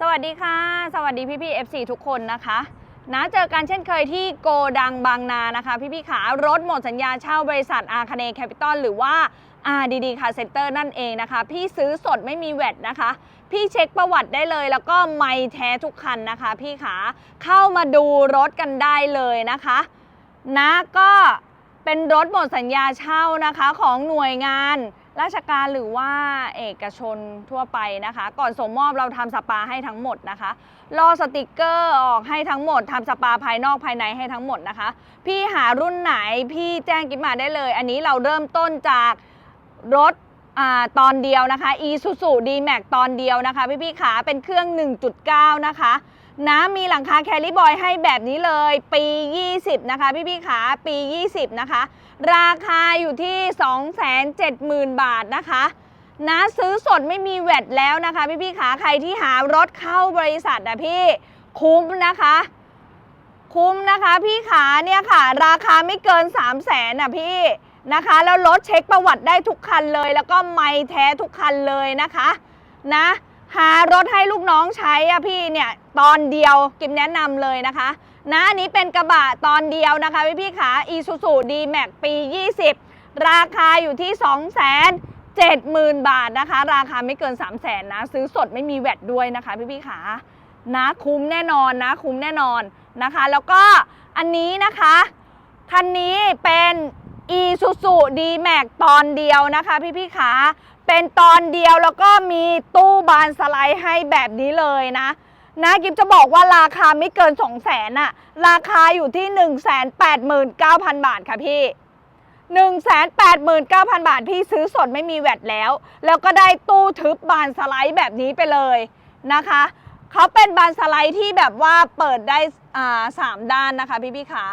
สวัสดีค่ะ สวัสดีพี่พี่ FC ทุกคนนะคะนะเจอกันเช่นเคยที่โกดังบางนานะคะ พี่พี่ขารถหมดสัญญาเช่าบริษัทอาคเนแคปิตอลหรือว่า RDD Car Center นั่นเองนะคะ พี่ซื้อสดไม่มีแวดนะคะ พี่เช็คประวัติได้เลยแล้วก็ไม่แท้ทุกคันนะคะ พี่ขาเข้ามาดูรถกันได้เลยนะคะ นะก็เป็นรถหมดสัญญาเช่านะคะของหน่วยงาน ราชการหรือว่าเอกชนทั่วไปนะคะ ก่อนส่งมอบเราทำสปาให้ทั้งหมดนะคะ รอสติกเกอร์ออกให้ทั้งหมดทำสปาภายนอกภายในให้ทั้งหมดนะคะ พี่หารุ่นไหนพี่แจ้งกิ๊บมาได้เลย อันนี้เราเริ่มต้นจากรถอตอนเดียวนะคะ Isuzu D-Max ตอนเดียวนะคะ พี่พี่ๆขาเป็นเครื่อง 1.9 นะคะนะมีหลังคาแคลิบอยให้แบบนี้เลย ปี 20 นะคะ พี่พี่ๆขาปี 20 นะคะ ราคาอยู่ที่ 270,000 บาทนะคะนะซื้อสดไม่มีแวดแล้วนะคะ พี่พี่ขาใครที่หารถเข้าบริษัทอะพี่คุ้มนะคะ คุ้มนะคะพี่ขาเนี่ยค่ะ ราคาไม่เกิน 3 0 0แสนอะพี่นะคะ แล้วรถเช็คประวัติได้ทุกคันเลย แล้วก็ไม่แท้ทุกคันเลยนะคะนะหารถให้ลูกน้องใช้อะพี่เนี่ยตอนเดียวกิมแนะนำเลยนะคะ นะอันนี้เป็นกระบะตอนเดียวนะคะพี่พี่ขา Isuzu D-Max ปี 20 ราคาอยู่ที่2 0 0 0 0 70,000 บาทนะคะ ราคาไม่เกิน 3 0 0 0 0นนะ ซื้อสดไม่มีแวดด้วยนะคะ พี่พี่ขานะคุ้มแน่นอนนะ คุ้มแน่นอนนะคะ แล้วก็อันนี้นะคะ คันนี้เป็น Isuzu D-Max ตอนเดียวนะคะ พี่พี่ขาเป็นตอนเดียวแล้วก็มีตู้บานสไลด์ให้แบบนี้เลยนะ นะกิฟจะบอกว่าราคาไม่เกิน 2 0 0แสนอะราคาอยู่ที่ 189,000 บาทค่ะพี่ 189,000 บาทพี่ซื้อสดไม่มีแวดแล้ว แล้วก็ได้ตู้ทึบบานสไลด์แบบนี้ไปเลยนะคะเขาเป็นบานสไลด์ที่แบบว่าเปิดได้สามด้านนะคะพี่พี่ขา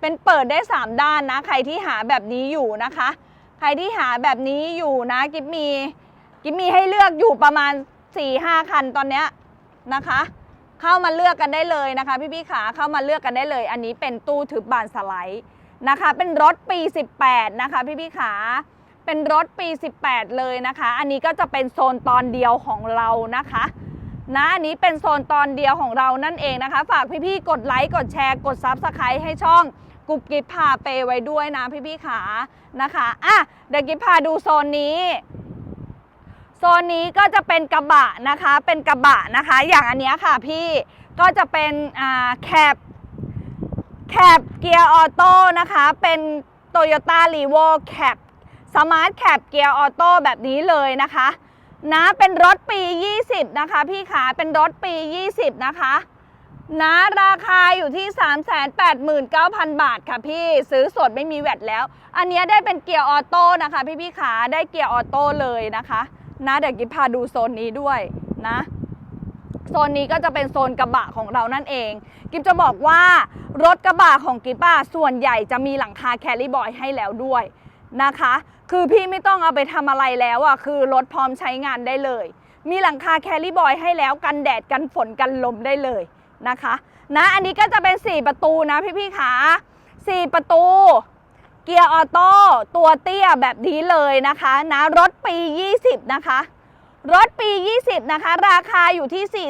เป็นเปิดได้ 3 ด้านนะ ใครที่หาแบบนี้อยู่นะคะ ใครที่หาแบบนี้อยู่นะกิฟมีกิฟมีให้เลือกอยู่ประมาณ4-5คันตอนเนี้ยนะคะ เข้ามาเลือกกันได้เลยนะคะพี่พี่ขาเข้ามาเลือกกันได้เลย อันนี้เป็นตู้ทึบบานสไลด์นะคะ เป็นรถปี 18 นะคะพี่พี่ขาเป็นรถปี 18 เลยนะคะ อันนี้ก็จะเป็นโซนตอนเดียวของเรานะคะนะอันนี้เป็นโซนตอนเดียวของเรานั่นเองนะคะ ฝากพี่ๆกดไลค์กดแชร์กดซับสไครต์ให้ช่องกุ๊บกิ๊บพาเปไว้ด้วยนะพี่ๆขานะคะอะเดี๋ยวกิ๊บพาดูโซนนี้ โซนนี้ก็จะเป็นกระบะนะคะ เป็นกระบะนะคะ อย่างอันนี้ค่ะพี่ก็จะเป็นแคปแคปเกียร์ออโต้นะคะ เป็น Toyota r e v o Cap สมาร์ทแคปเกียร์ออโต้แบบนี้เลยนะคะนะเป็นรถปี 20 นะคะ พี่ขาเป็นรถปี 20 นะคะนะราคาอยู่ที่ 389,000 บาทค่ะพี่ซื้อสดไม่มีแวดแล้ว อันเนี้ยได้เป็นเกียร์ออโต้นะคะ พี่พี่ขาได้เกียร์ออโต้เลยนะคะ นะเดี๋ยวกิ๊บพาดูโซนนี้ด้วยนะโซนนี้ก็จะเป็นโซนกระบะของเรานั่นเอง กิฟจะบอกว่ารถกระบะของกิฟอะส่วนใหญ่จะมีหลังคาแคลิบอยให้แล้วด้วยนะคะ คือพี่ไม่ต้องเอาไปทำอะไรแล้วอะคือรถพร้อมใช้งานได้เลย มีหลังคาแคลิบอยให้แล้วกันแดดกันฝนกันลมได้เลยนะคะ นะอันนี้ก็จะเป็น 4 ประตูนะพี่ๆขา4ประตู เกียร์ออโต้ตัวเตี้ยแบบนี้เลยนะคะนะรถปี 20 นะคะ รถปี 20 นะคะ ราคาอยู่ที่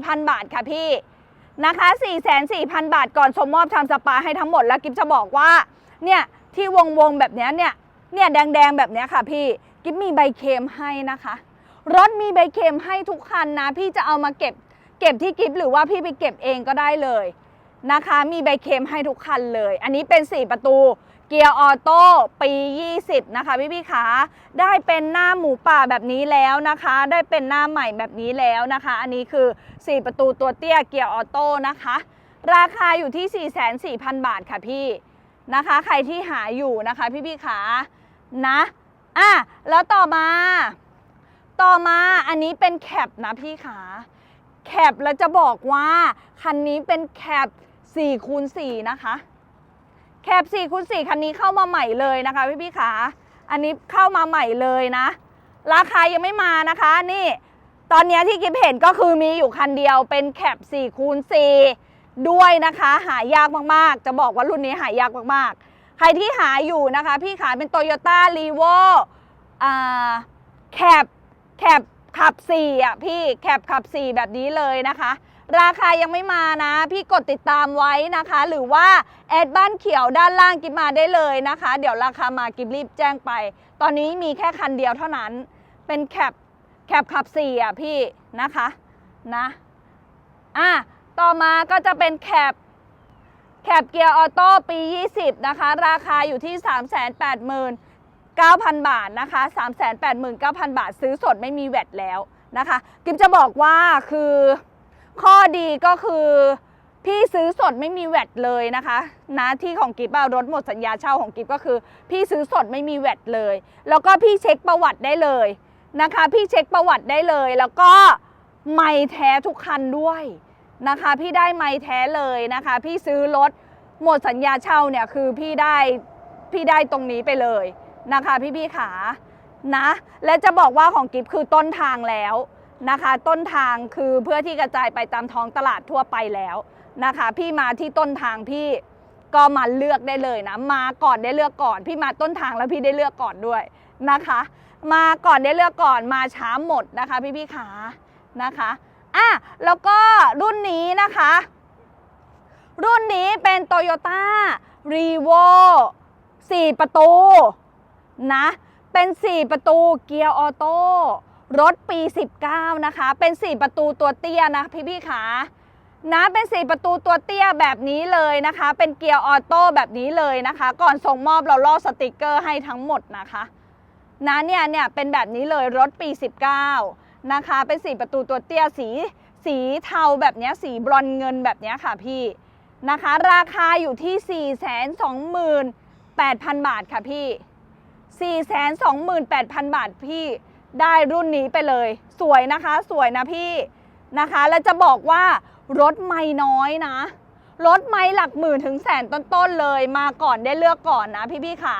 44,000 บาทค่ะพี่นะคะ44,000 บาทก่อนสมมอบทำสปาให้ทั้งหมดแล้วกิฟจะบอกว่าเนี่ยที่วงวงแบบนี้เนี่ยเนี่ยแดงๆ แบบนี้ค่ะพี่กิฟมีใบเคมให้นะคะ รถมีใบเคมให้ทุกคันนะ พี่จะเอามาเก็บเก็บที่กิฟหรือว่าพี่ไปเก็บเองก็ได้เลย นะคะ มีใบเคมให้ทุกคันเลย อันนี้เป็น 4 ประตูเกียร์ออโต้ปี 20 นะคะพี่พี่ขาได้เป็นหน้าหมูป่าแบบนี้แล้วนะคะ ได้เป็นหน้าใหม่แบบนี้แล้วนะคะ อันนี้คือ 4 ประตูตัวเตี้ยเกียร์ออโต้นะคะ ราคาอยู่ที่ 4,400,000บาทค่ะพี่นะคะ ใครที่หาอยู่นะคะพี่พี่ขานะอะแล้วต่อมา ต่อมาอันนี้เป็นแคปนะพี่ขาแคปแล้วจะบอกว่าคันนี้เป็นแคป 4คูณ4นะคะแคป4คูณ4คันนี้เข้ามาใหม่เลยนะคะพี่พี่ขาอันนี้เข้ามาใหม่เลยนะ ราคายังไม่มานะคะ นี่ ตอนนี้ที่กิฟเห็นก็คือมีอยู่คันเดียวเป็นแคป4คูณ4ด้วยนะคะ หายากมากๆ จะบอกว่ารุ่นนี้หายากมากๆ ใครที่หาอยู่นะคะ พี่ขาเป็น Toyota r e v o อ่แคปแคปขับ4อะพี่แคปขับ 4 แบบนี้เลยนะคะ ราคายังไม่มานะ พี่กดติดตามไว้นะคะ หรือว่าแอดบ้านเขียวด้านล่างกิบมาได้เลยนะคะ เดี๋ยวราคามากิบรีบแจ้งไป ตอนนี้มีแค่คันเดียวเท่านั้น เป็นแคปแคปขับ4อะพี่นะคะนะอะต่อมาก็จะเป็นแคปแคปเกียร์ออโต้ปี 20 นะคะ ราคาอยู่ที่ 389,000 บาทนะคะ 389,000 บาท ซื้อสดไม่มีแวดแล้วนะคะ กิมจะบอกว่าคือ ข้อดีก็คือพี่ซื้อสดไม่มีแวดเลยนะคะนะที่ของกิฟอะรถหมดสัญญาเช่าของกิฟก็คือ พี่ซื้อสดไม่มีแวดเลย แล้วก็พี่เช็คประวัติได้เลยนะคะ พี่เช็คประวัติได้เลย แล้วก็ไม่แท้ทุกคันด้วยนะคะ พี่ได้ไม้แท้เลยนะคะ พี่ซื้อรถหมดสัญญาเช่าเนี่ยคือพี่ได้พี่ได้ตรงนี้ไปเลยนะคะ พี่พี่ขานะ และจะบอกว่าของกิฟคือต้นทางแล้ว นะคะ ต้นทางคือเพื่อที่กระจายไปตามท้องตลาดทั่วไปแล้วนะคะ พี่มาที่ต้นทางพี่ก็มาเลือกได้เลยนะมาก่อนได้เลือกก่อน พี่มาต้นทางแล้วพี่ได้เลือกก่อนด้วยนะคะ มาก่อนได้เลือกก่อนมาช้าหมดนะคะ พี่พี่ขานะคะอะแล้วก็รุ่นนี้นะคะ รุ่นนี้เป็น Toyota r e v o 4 ประตูนะเป็น 4 ประตูเกียร์ออโต้ รถปี 19 นะคะ เป็น4ประตูตัวเตี้ยนะพี่พี่ขานะเป็น4ประตูตัวเตี้ยแบบนี้เลยนะคะ เป็นเกียร์ออโต้แบบนี้เลยนะคะ ก่อนส่งมอบเราล่อสติกเกอร์ให้ทั้งหมดนะคะนะเนี่ยเนี่ยเป็นแบบนี้เลยรถปี 19 นะคะ เป็นสีประตูตัวเตี้ยสีสีเทาแบบนี้สีบรอนเงินแบบนี้ค่ะพี่นะคะ ราคาอยู่ที่ 4 2 8 0 0 0 บาทค่ะพี่ 4 2 8 0 0 0 บาทพี่ ได้รุ่นนี้ไปเลย สวยนะคะ สวยนะพี่นะคะ แล้วจะบอกว่ารถไม่น้อยนะ รถไม่หลักหมื่นถึงแสนต้นๆเลย มาก่อนได้เลือกก่อนนะพี่ๆขา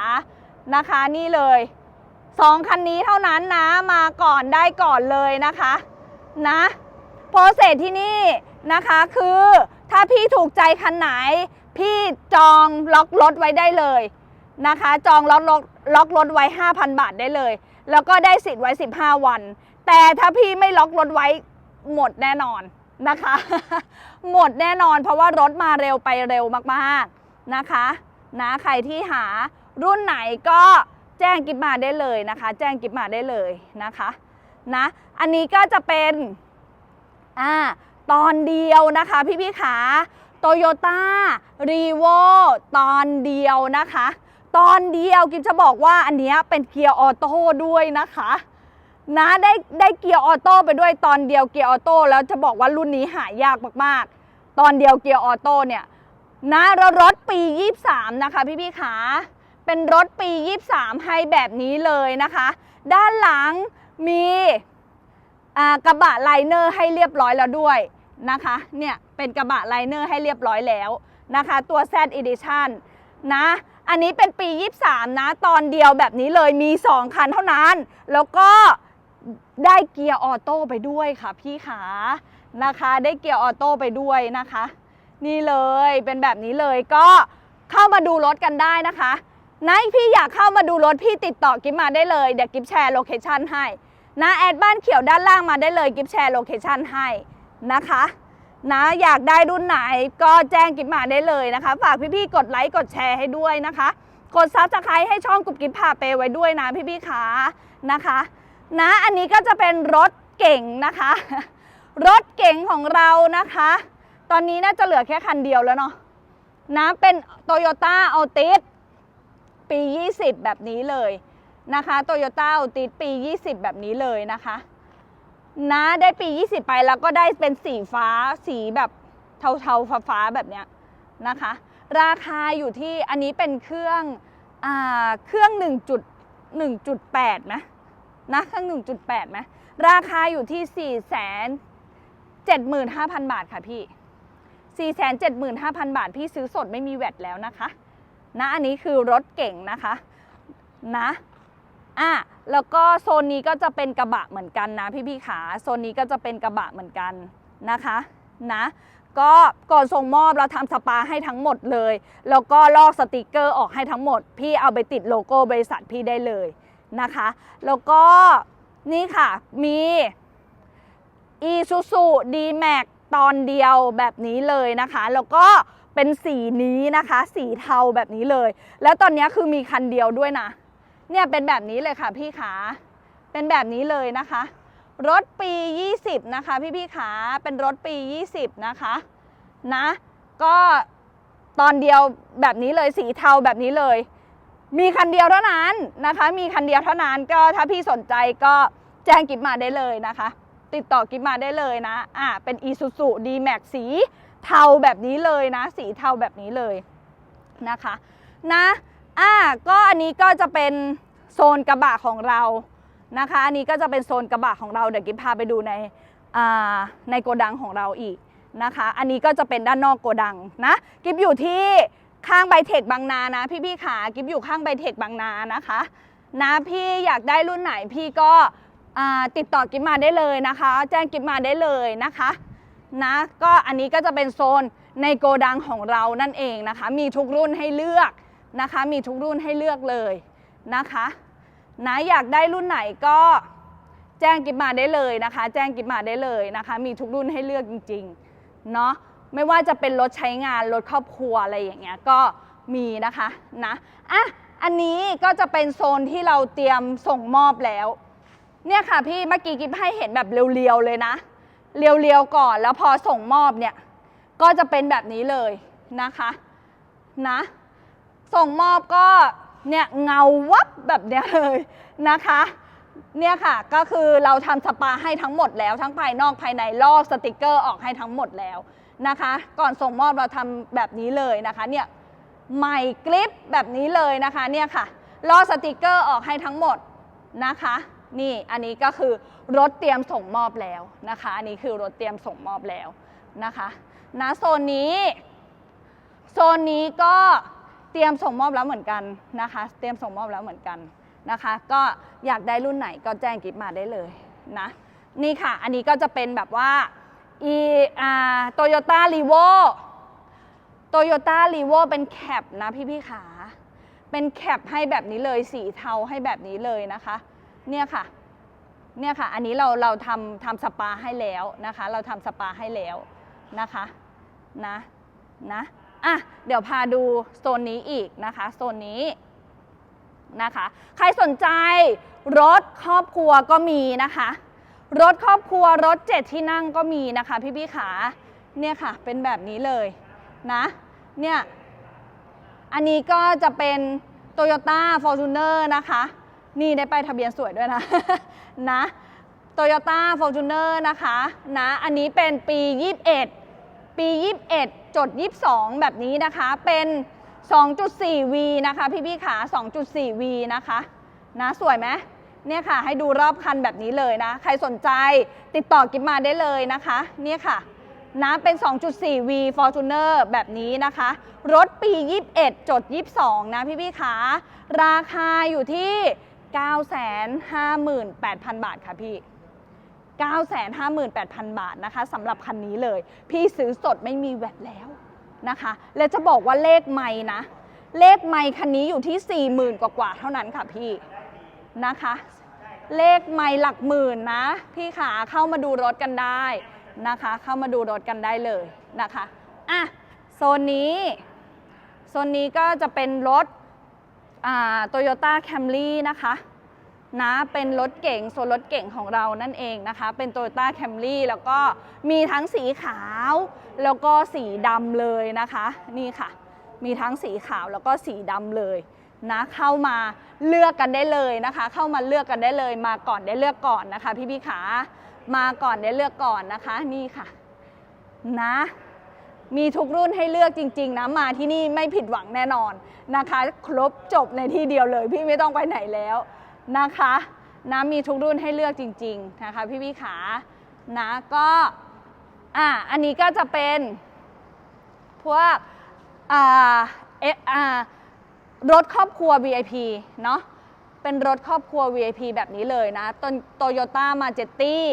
นะคะนี่เลยสองคันนี้เท่านั้นนะ มาก่อนได้ก่อนเลยนะคะนะโปรเซสที่นี่นะคะคือถ้าพี่ถูกใจคันไหน พี่จองล็อกรถไว้ได้เลยนะคะ จองล็อกล็อกล็อกรถไว้ 5,000 บาทได้เลย แล้วก็ได้สิทธิ์ไว้ 15 วัน แต่ถ้าพี่ไม่ล็อกรถไว้หมดแน่นอนนะคะ หมดแน่นอนเพราะว่ารถมาเร็วไปเร็วมากๆนะคะนะใครที่หารุ่นไหนก็แจ้งกิฟมาได้เลยนะคะ แจ้งกิฟมาได้เลยนะคะนะอันนี้ก็จะเป็นอ่าตอนเดียวนะคะพี่พี่ขาโตโยต้ารีโวตอนเดียวนะคะ ตอนเดียวกิฟจะบอกว่าอันนี้เป็นเกียร์ออโต้ด้วยนะคะนะได้ได้เกียร์ออโต้ไปด้วยตอนเดียวเกียร์ออโต้แล้วจะบอกว่ารุ่นนี้หายากมากๆ ตอนเดียวเกียร์ออโต้เนี่ยนะแล้วรถปี 23 นะคะพี่พี่ขาเป็นรถปี 23 ให้แบบนี้เลยนะคะ ด้านหลังมีกระบะไลเนอร์ให้เรียบร้อยแล้วด้วยนะคะเนี่ยเป็นกระบะไลเนอร์ให้เรียบร้อยแล้วนะคะ ตัว Z Edition นะ อันนี้เป็นปี 23 นะ ตอนเดียวแบบนี้เลยมี 2 คันเท่านั้น แล้วก็ได้เกียร์ออโต้ไปด้วยค่ะพี่ขานะคะได้เกียร์ออโต้ไปด้วยนะคะ นี่เลยเป็นแบบนี้เลยก็เข้ามาดูรถกันได้นะคะนะพี่อยากเข้ามาดูรถพี่ติดต่อกิฟมาได้เลยเดี๋ยวกิฟแชร์โลเคชันให้นะแอดบ้านเขียวด้านล่างมาได้เลยกิฟแชร์โลเคชันให้นะคะ นะอยากได้รุ่นไหนก็แจ้งกิฟมาได้เลยนะคะ ฝากพี่ๆกดไลค์กดแชร์ให้ด้วยนะคะ กดซับสไครต์ให้ช่องกุบกิฟพาเปไว้ด้วยนะพี่ๆขานะคะ นะอันนี้ก็จะเป็นรถเก่งนะคะ รถเก่งของเรานะคะ ตอนนี้น่าจะเหลือแค่คันเดียวแล้วเนาะนะเป็น Toyota a l t i s ปี 20 แบบนี้เลยนะคะโตโยต้าอัลติปี 20 แบบนี้เลยนะคะ นะได้ปี 20 ไปแล้วก็ได้เป็นสีฟ้าสีแบบเทาๆฟ้าๆแบบเนี้ยนะคะ ราคาอยู่ที่อันนี้เป็นเครื่องอ่าเครื่อง 1.1.8ไหมนะเครื่อง 1.8ไหมราคาอยู่ที่ 4 7 5 0 0 0 บาทค่ะพี่ 4 7 5 0 0 0 บาท พี่ซื้อสดไม่มีแวดแล้วนะคะ นะอันนี้คือรถเก่งนะคะ นะ อะแล้วก็โซนนี้ก็จะเป็นกระบะเหมือนกันนะพี่พี่ๆขาโซนนี้ก็จะเป็นกระบะเหมือนกันนะคะนะก็ก่อนส่งมอบเราทำสปาให้ทั้งหมดเลย แล้วก็ลอกสติกเกอร์ออกให้ทั้งหมด พี่เอาไปติดโลโก้บริษัทพี่ได้เลยนะคะ แล้วก็นี่ค่ะมี Isuzu D-Max ตอนเดียวแบบนี้เลยนะคะ แล้วก็เป็นสีนี้นะคะ สีเทาแบบนี้เลย แล้วตอนนี้คือมีคันเดียวด้วยนะ เนี่ยเป็นแบบนี้เลยค่ะพี่ขาเป็นแบบนี้เลยนะคะ รถปี 20 นะคะ พี่พี่ขาเป็นรถปี 20 นะคะนะก็ตอนเดียวแบบนี้เลยสีเทาแบบนี้เลย มีคันเดียวเท่านั้นนะคะ มีคันเดียวเท่านั้นก็ถ้าพี่สนใจก็แจ้งกิฟมาได้เลยนะคะ ติดต่อกิฟมาได้เลยนะอ่าเป็น Isuzu D-Max สีเทาแบบนี้เลยนะ สีเทาแบบนี้เลยนะคะ นะ อ่าก็อันนี้ก็จะเป็นโซนกระบะของเรานะคะ อันนี้ก็จะเป็นโซนกระบะของเราเดี๋ยวกิฟพาไปดูในในโกดังของเราอีกนะคะ อันนี้ก็จะเป็นด้านนอกโกดังนะกิฟอยู่ที่ข้างไบเทคบางนานะพี่ๆขากิฟอยู่ข้างไบเทคบางนานะคะนะพี่อยากได้รุ่นไหนพี่ก็ติดต่อกิฟมาได้เลยนะคะ แจ้งกิฟมาได้เลยนะคะนะก็อันนี้ก็จะเป็นโซนในโกดังของเรานั่นเองนะคะ มีทุกรุ่นให้เลือก นะคะ มีทุกรุ่นให้เลือกเลยนะคะนะอยากได้รุ่นไหนก็แจ้งกิฟมาได้เลยนะคะ แจ้งกิฟมาได้เลยนะคะ มีทุกรุ่นให้เลือกจริงๆเนาะไม่ว่าจะเป็นรถใช้งานรถครอบครัวอะไรอย่างเงี้ยก็มีนะคะนะอะอันนี้ก็จะเป็นโซนที่เราเตรียมส่งมอบแล้ว เนี่ยค่ะพี่เมื่อกี้กิฟให้เห็นแบบเรียวๆเลยนะ เรียวๆก่อนแล้วพอส่งมอบเนี่ยก็จะเป็นแบบนี้เลยนะคะนะ ส่งมอบก็เนี่ยเงาวับแบบเนี้ยเลยนะคะ เนี่ยค่ะก็คือเราทำสปาให้ทั้งหมดแล้วทั้งภายนอกภายในลอกสติกเกอร์ออกให้ทั้งหมดแล้วนะคะ ก่อนส่งมอบเราทำแบบนี้เลยนะคะเนี่ยใหม่กริปแบบนี้เลยนะคะเนี่ยค่ะลอกสติกเกอร์ออกให้ทั้งหมดนะคะ นี่อันนี้ก็คือรถเตรียมส่งมอบแล้วนะคะ อันนี้คือรถเตรียมส่งมอบแล้วนะคะนะโซนนี้ โซนนี้ก็ เตรียมส่งมอบแล้วเหมือนกันนะคะ เตรียมส่งมอบแล้วเหมือนกันนะคะ ก็อยากได้รุ่นไหนก็แจ้งกิฟมาได้เลยนะนี่ค่ะ อันนี้ก็จะเป็นแบบว่าอีอ่าโตโยต้ารีโวโตโยต้ารีโวเป็นแคปนะพี่พี่ๆขาเป็นแคปให้แบบนี้เลยสีเทาให้แบบนี้เลยนะคะ เนี่ยค่ะเนี่ยค่ะ อันนี้เราเราทำทำสปาให้แล้วนะคะ เราทำสปาให้แล้วนะคะนะนะ อะเดี๋ยวพาดูโซนนี้อีกนะคะโซนนี้นะคะใครสนใจรถครอบครัวก็มีนะคะ รถครอบครัวรถเจ็ดที่นั่งก็มีนะคะพี่พี่ขาเนี่ยค่ะเป็นแบบนี้เลยนะเนี่ยอันนี้ก็จะเป็น Toyota Fortuner นะคะ นี่ได้ไปทะเบียนสวยด้วยนะนะ Toyota Fortuner นะคะนะอันนี้เป็นปี 21 ปี 21 จด 22 แบบนี้นะคะเป็น 2.4V นะคะพี่พี่ๆขา 2.4V นะคะนะสวยไหมเนี่ยค่ะ ให้ดูรอบคันแบบนี้เลยนะ ใครสนใจติดต่อกิฟมาได้เลยนะคะ เนี่ยค่ะนะเป็น 2.4V Fortuner แบบนี้นะคะ รถปี 21 จด 22 นะพี่พี่ๆขา ราคาอยู่ที่ 958,000 บาทค่ะพี่ 958,000 บาทนะคะสำหรับคันนี้เลย พี่ซื้อสดไม่มีแวดแล้วนะคะ และจะบอกว่าเลขไม่นะ เลขไม่คันนี้อยู่ที่ 40,000 กว่าๆเท่านั้นค่ะพี่นะคะ เลขไม่หลักหมื่นนะ พี่ขาเข้ามาดูรถกันได้นะคะ เข้ามาดูรถกันได้เลยนะคะอะโซนนี้โซนนี้ก็จะเป็นรถโตโยต้าแคมรี่นะคะ นะเป็นรถเก่งโซนรถเก่งของเรานั่นเองนะคะ เป็น Toyota Camry แล้วก็มีทั้งสีขาว แล้วก็สีดำเลยนะคะ นี่ค่ะ มีทั้งสีขาวแล้วก็สีดำเลยนะเข้ามาเลือกกันได้เลยนะคะ เข้ามาเลือกกันได้เลย มาก่อนได้เลือกก่อนนะคะ พี่พี่ขามาก่อนได้เลือกก่อนนะคะ นี่ค่ะ นะ มีทุกรุ่นให้เลือกจริง ๆ นะ มาที่นี่ไม่ผิดหวังแน่นอนนะคะ ครบจบในที่เดียวเลย พี่ไม่ต้องไปไหนแล้ว นะคะนะมีทุกรุ่นให้เลือกจริงๆนะคะพี่พี่ขานะก็อะอันนี้ก็จะเป็นพวกอ่าเออ่ารถครอบครัว VIP เนาะเป็นรถครอบครัว VIP แบบนี้เลยนะโตโยต้ามาเจตตี้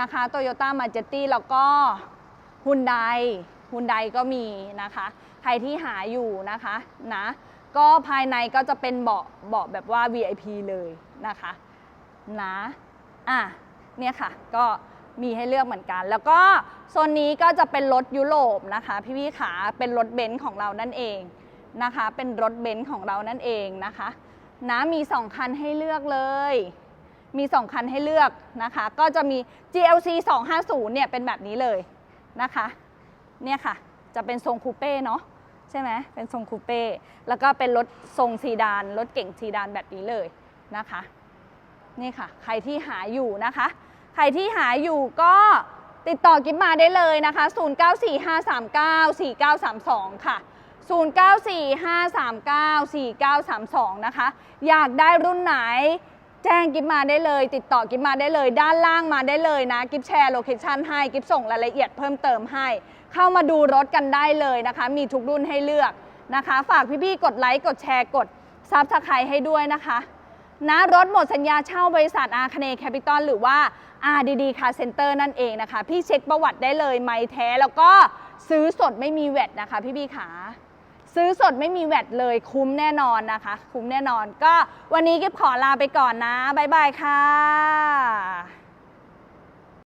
นะคะโตโยต้ามาเจตตี้แล้วก็ฮุนไดฮุนไดก็มีนะคะ ใครที่หาอยู่นะคะนะ ก็ภายในก็จะเป็นเบาะเบาะแบบว่า VIP เลยนะคะนะอะเนี่ยค่ะ ก็มีให้เลือกเหมือนกัน แล้วก็โซนนี้ก็จะเป็นรถยุโรปนะคะ พี่พี่ขาเป็นรถเบนซ์ของเรานั่นเองนะคะ เป็นรถเบนซ์ของเรานั่นเองนะคะนะมี 2 คันให้เลือกเลย มี 2 คันให้เลือกนะคะ ก็จะมี GLC 250เนี่ยเป็นแบบนี้เลยนะคะ เนี่ยค่ะ จะเป็นทรงคูเป้เนาะ ใช่ไหมเป็นทรงคูเป้แล้วก็เป็นรถทรงซีดานรถเก่งซีดานแบบนี้เลยนะคะนี่ค่ะ ใครที่หาอยู่นะคะ ใครที่หาอยู่ก็ติดต่อกิฟมาได้เลยนะคะ 0945394932 ค่ะ 0945394932 นะคะ อยากได้รุ่นไหน แจ้งกิฟมาได้เลย ติดต่อกิฟมาได้เลย ด้านล่างมาได้เลยนะ กิฟแชร์โลเคชันให้ กิฟส่งรายละเอียดเพิ่มเติมให้ เข้ามาดูรถกันได้เลยนะคะ มีทุกรุ่นให้เลือกนะคะ ฝากพี่ๆกดไลค์กดแชร์กดซับสไครต์ให้ด้วยนะคะนะรถหมดสัญญาเช่าบริษัทอาคเนแคปิตอลหรือว่า RDD Car Center นั่นเองนะคะ พี่เช็คประวัติได้เลย ไม่แท้แล้วก็ซื้อสดไม่มีแวดนะคะพี่บีขา ซื้อสดไม่มีแวดเลยคุ้มแน่นอนนะคะ คุ้มแน่นอนก็วันนี้กิฟขอลาไปก่อนนะ บ๊ายบายค่ะ